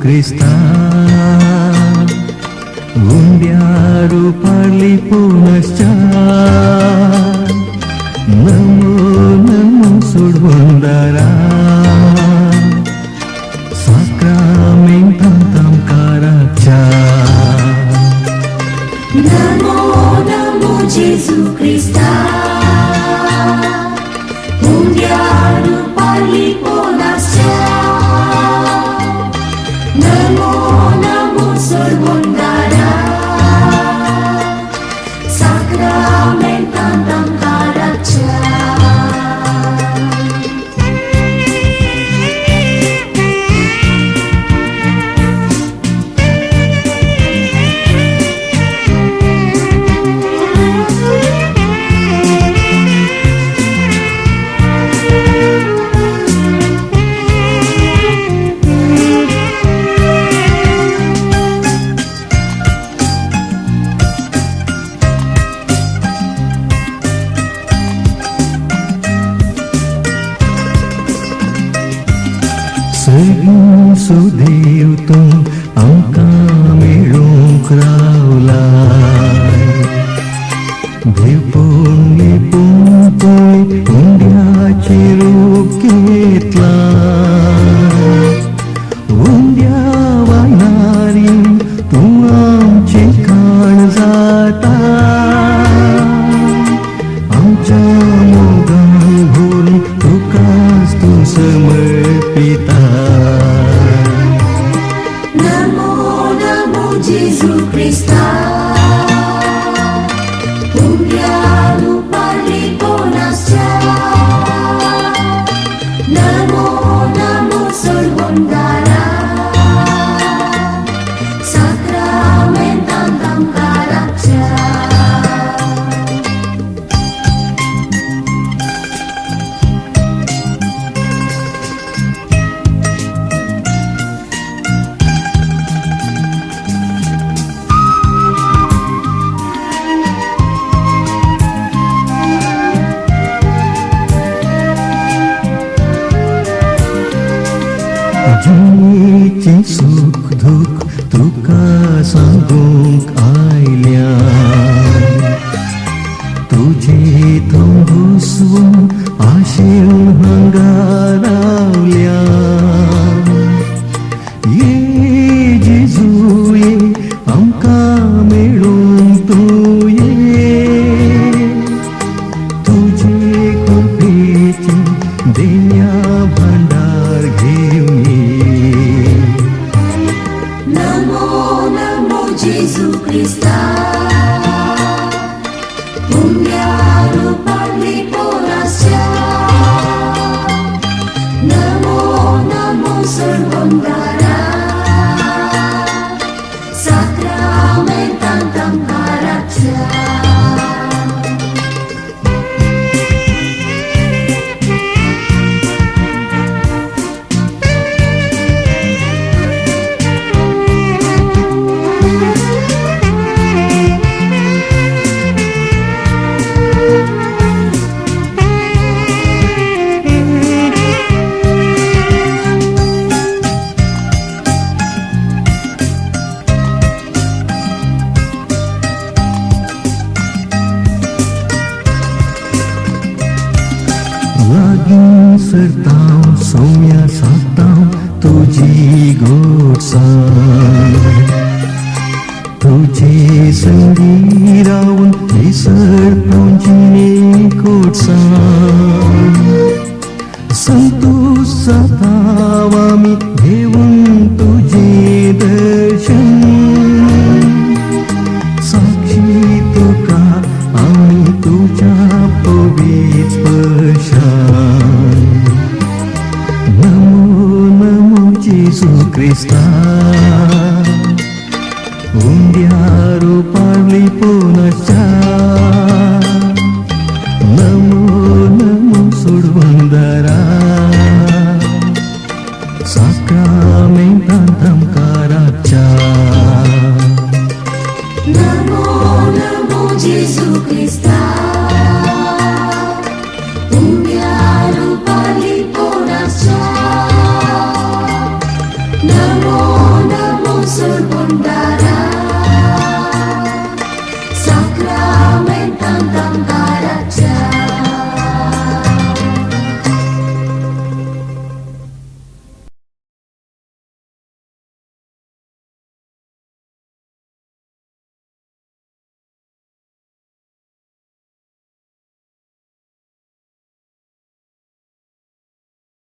Krista Gumbiaru Pallipunascha Namo Namo Survandara Sacramentum Karacha Namo Namo Jesu Krista Lord will not. सगळं सुदैव तू आमकां मेळूंक रावलाय देवपूण लिपून तुवें हुंड्याचे रूप घेतला Jesus Cristo. जिणेचे सुख दुख तुका सांगूंक cristal, un diario para mi corazón. Saumya सातां तुजी गोडसाण तुझे संगी रावून विसर पोंजिने गोडसाण కృష్ణ ఉండ్యారు పళ్ళి పూనచ్చ నమో నమో సుడువందరా సక్రామే ప్రాంతం కారాచ నమో నమో జేసు క్రిస్తా.